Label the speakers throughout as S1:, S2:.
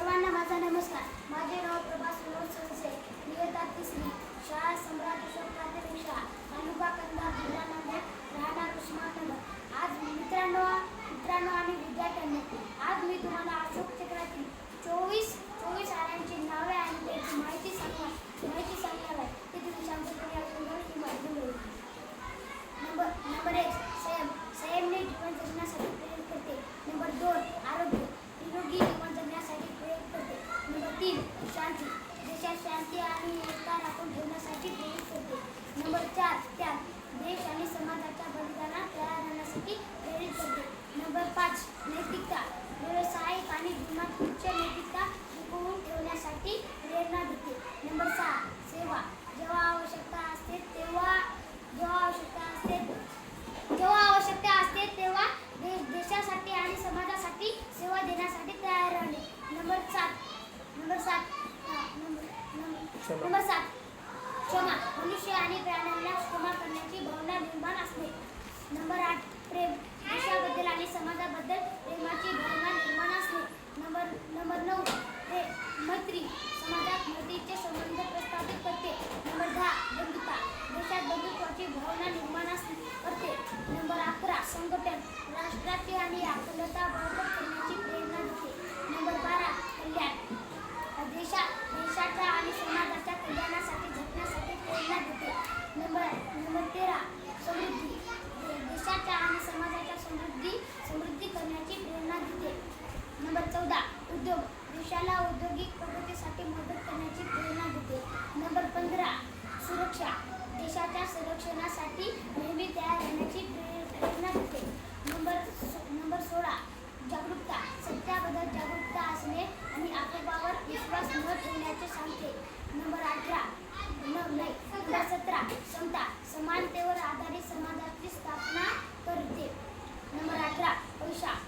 S1: सर्वांना माझा नमस्कार. माझे नाव प्रभास विनोद संसे. इयत्ता तिसरी. शाळा सम्राट अशोक प्राथमिक शाळा. तालुका कंदा जिल्हा नांदेड. राहणार उस्माननगर. आज मित्रांनो मित्रांनो आणि विद्यार्थ्यांनी आज मी तुम्हाला अशोक तीन शांती. देशात शांती आणि एकता राखून ठेवण्यासाठी प्रेरित करते नंबर चार त्याग. देश आणि समाजाच्या बलिदानात तयार राहण्यासाठी प्रेरित करते नंबर पाच नैतिक व्यावसायिक आणि जीवनात उच्च नैतिकता टिकवून ठेवण्यासाठी प्रेरणा देते नंबर सहा सेवा जेव्हा आवश्यकता असते तेव्हा जेव्हा आवश्यकता असते जेव्हा आवश्यकता असते तेव्हा देश देशासाठी आणि समाजासाठी सेवा देण्यासाठी तयार राहणे नंबर सात नंबर सात हा, नंबर नंबर- नंबर सात. क्षमा मनुष्य आणि प्राण्यांना क्षमा करण्याची भावना निर्माण असणे नंबर आठ प्रेम देशाबद्दल आणि समाजाबद्दल प्रेमाची भावना निर्माण असणे नंबर नंबर नऊ प्रे मैत्री समाजात मैत्रीचे संबंध प्रस्थापित करते. नंबर दहा बंधुता देशात बंधुत्वाची भावना निर्माण असते करते. नंबर अकरा संघटन राष्ट्राची आणि अखंडता बळकट करण्याची प्रेरणा देते नंबर बारा कल्याण देशा देशाच्या आणि समाजाच्या कल्याणासाठी झटण्यासाठी प्रेरणा देते नंबर नंबर तेरा समृद्धी दे- देशाच्या आणि समाजाच्या समृद्धी समृद्धी करण्याची प्रेरणा देते नंबर चौदा उद्योग देशाला औद्योगिक प्रगतीसाठी मदत करण्याची प्रेरणा देते. नंबर पंधरा सुरक्षा देशाच्या संरक्षणासाठी नेहमी तयार राहण्याची प्रेरणा देते. नंबर नंबर सोळा जागरूकता सत्याबद्दल जागरूकता असणे आणि आपोपावर विश्वास न ठेवण्याचे सांगते. नंबर अठरा नंबर सतरा समता समानतेवर आधारित समाजाची स्थापना करते. नंबर अठरा पैसा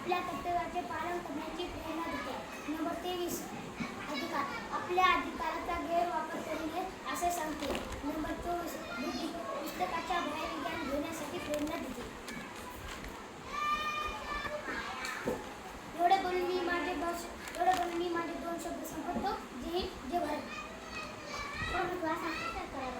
S1: आपल्या कर्तव्याचे पालन